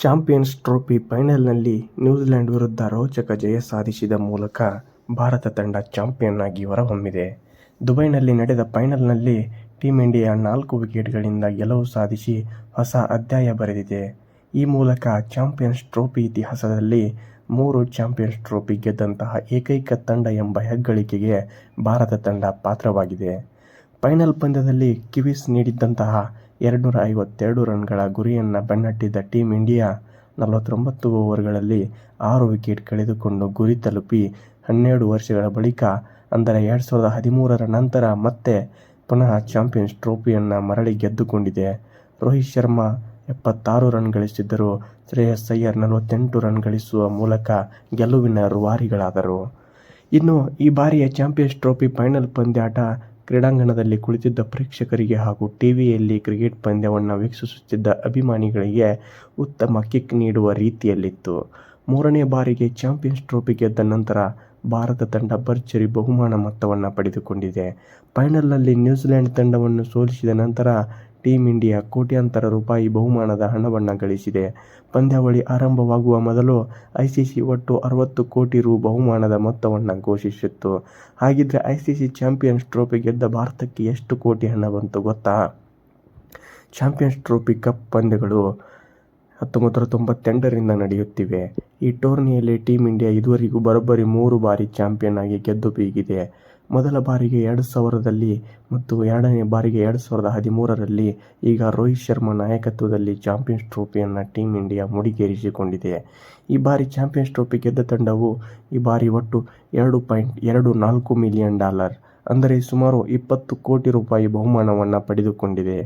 Champions trophy ಫೈನಲ್ನಲ್ಲಿ New Zealand ವಿರುದ್ಧ ರೋಚಕ ಜಯ ಸಾಧಿಸಿದ ಮೂಲಕ ಭಾರತ ತಂಡ ಚಾಂಪಿಯನ್ ಆಗಿ ಹೊರಹೊಮ್ಮಿದೆ. ದುಬೈನಲ್ಲಿ ನಡೆದ ಫೈನಲ್ನಲ್ಲಿ ಟೀಮ್ ಇಂಡಿಯಾ ನಾಲ್ಕು ವಿಕೆಟ್ಗಳಿಂದ ಗೆಲುವು ಸಾಧಿಸಿ ಹೊಸ ಅಧ್ಯಾಯ ಬರೆದಿದೆ. ಈ ಮೂಲಕ ಚಾಂಪಿಯನ್ಸ್ ಟ್ರೋಫಿ ಇತಿಹಾಸದಲ್ಲಿ ಮೂರು ಚಾಂಪಿಯನ್ಸ್ ಟ್ರೋಫಿ ಗೆದ್ದಂತಹ ಏಕೈಕ ತಂಡ ಎಂಬ ಹೆಗ್ಗಳಿಕೆಗೆ ಭಾರತ ತಂಡ ಪಾತ್ರವಾಗಿದೆ. ಫೈನಲ್ ಪಂದ್ಯದಲ್ಲಿ ಕಿವೀಸ್ ನೀಡಿದ್ದಂತಹ ಎರಡ್ನೂರ ಐವತ್ತೆರಡು ರನ್ಗಳ ಗುರಿಯನ್ನು ಬೆನ್ನಟ್ಟಿದ್ದ ಟೀಮ್ ಇಂಡಿಯಾ ನಲವತ್ತೊಂಬತ್ತು ಓವರ್ಗಳಲ್ಲಿ ಆರು ವಿಕೆಟ್ ಕಳೆದುಕೊಂಡು ಗುರಿ ತಲುಪಿ ಹನ್ನೆರಡು ವರ್ಷಗಳ ಬಳಿಕ, ಅಂದರೆ ಎರಡು ಸಾವಿರದ ಹದಿಮೂರರ ನಂತರ ಮತ್ತೆ ಪುನಃ ಚಾಂಪಿಯನ್ಸ್ ಟ್ರೋಫಿಯನ್ನು ಮರಳಿ ಗೆದ್ದುಕೊಂಡಿದೆ. ರೋಹಿತ್ ಶರ್ಮಾ ಎಪ್ಪತ್ತಾರು ರನ್ ಗಳಿಸಿದ್ದರು ಶ್ರೇಯಸ್ ಅಯ್ಯರ್ ನಲವತ್ತೆಂಟು ರನ್ ಗಳಿಸುವ ಮೂಲಕ ಗೆಲುವಿನ ರುವಾರಿಗಳಾದರು ಇನ್ನು ಈ ಬಾರಿಯ ಚಾಂಪಿಯನ್ಸ್ ಟ್ರೋಫಿ ಫೈನಲ್ ಪಂದ್ಯಾಟ ಕ್ರೀಡಾಂಗಣದಲ್ಲಿ ಕುಳಿತಿದ್ದ ಪ್ರೇಕ್ಷಕರಿಗೆ ಹಾಗೂ ಟಿವಿಯಲ್ಲಿ ಕ್ರಿಕೆಟ್ ಪಂದ್ಯವನ್ನು ವೀಕ್ಷಿಸುತ್ತಿದ್ದ ಅಭಿಮಾನಿಗಳಿಗೆ ಉತ್ತಮ ಕಿಕ್ ನೀಡುವ ರೀತಿಯಲ್ಲಿತ್ತು. ಮೂರನೇ ಬಾರಿಗೆ ಚಾಂಪಿಯನ್ಸ್ ಟ್ರೋಫಿ ಗೆದ್ದ ನಂತರ ಭಾರತ ತಂಡ ಭರ್ಜರಿ ಬಹುಮಾನ ಮೊತ್ತವನ್ನು ಪಡೆದುಕೊಂಡಿದೆ. ಫೈನಲ್ನಲ್ಲಿ ನ್ಯೂಜಿಲೆಂಡ್ ತಂಡವನ್ನು ಸೋಲಿಸಿದ ನಂತರ ಟೀಮ್ ಇಂಡಿಯಾ ಕೋಟ್ಯಾಂತರ ರೂಪಾಯಿ ಬಹುಮಾನದ ಹಣವನ್ನು ಗಳಿಸಿದೆ. ಪಂದ್ಯಾವಳಿ ಆರಂಭವಾಗುವ ಮೊದಲು ಐಸಿಸಿ ಒಟ್ಟು ಅರವತ್ತು ಕೋಟಿ ರೂ. ಬಹುಮಾನದ ಮೊತ್ತವನ್ನು ಘೋಷಿಸಿತ್ತು. ಹಾಗಿದ್ರೆ ಐಸಿಸಿ ಚಾಂಪಿಯನ್ಸ್ ಟ್ರೋಫಿ ಗೆದ್ದ ಭಾರತಕ್ಕೆ ಎಷ್ಟು ಕೋಟಿ ಹಣ ಬಂತು ಗೊತ್ತಾ? ಚಾಂಪಿಯನ್ಸ್ ಟ್ರೋಫಿ ಕಪ್ ಪಂದ್ಯಗಳು ಹತ್ತೊಂಬತ್ತು ತೊಂಬತ್ತೆಂಟರಿಂದ ನಡೆಯುತ್ತಿವೆ. ಈ ಟೂರ್ನಿಯಲ್ಲಿ ಟೀಂ ಇಂಡಿಯಾ ಇದುವರೆಗೂ ಬರೋಬ್ಬರಿ ಮೂರು ಬಾರಿ ಚಾಂಪಿಯನ್ ಆಗಿ ಗೆದ್ದು ಬೀಗಿದೆ. ಮೊದಲ ಬಾರಿಗೆ ಎರಡು ಸಾವಿರದಲ್ಲಿ ಮತ್ತು ಎರಡನೇ ಬಾರಿಗೆ ಎರಡು ಸಾವಿರದ ಹದಿಮೂರರಲ್ಲಿ. ಈಗ ರೋಹಿತ್ ಶರ್ಮಾ ನಾಯಕತ್ವದಲ್ಲಿ ಚಾಂಪಿಯನ್ಸ್ ಟ್ರೋಫಿಯನ್ನು ಟೀಮ್ ಇಂಡಿಯಾ ಮುಡಿಗೇರಿಸಿಕೊಂಡಿದೆ. ಈ ಬಾರಿ ಚಾಂಪಿಯನ್ಸ್ ಟ್ರೋಫಿ ಗೆದ್ದ ತಂಡವು ಈ ಬಾರಿ ಒಟ್ಟು ಎರಡು ಪಾಯಿಂಟ್ ಎರಡು ನಾಲ್ಕು ಮಿಲಿಯನ್ ಡಾಲರ್, ಅಂದರೆ ಸುಮಾರು ಇಪ್ಪತ್ತು ಕೋಟಿ ರೂಪಾಯಿ ಬಹುಮಾನವನ್ನು ಪಡೆದುಕೊಂಡಿದೆ.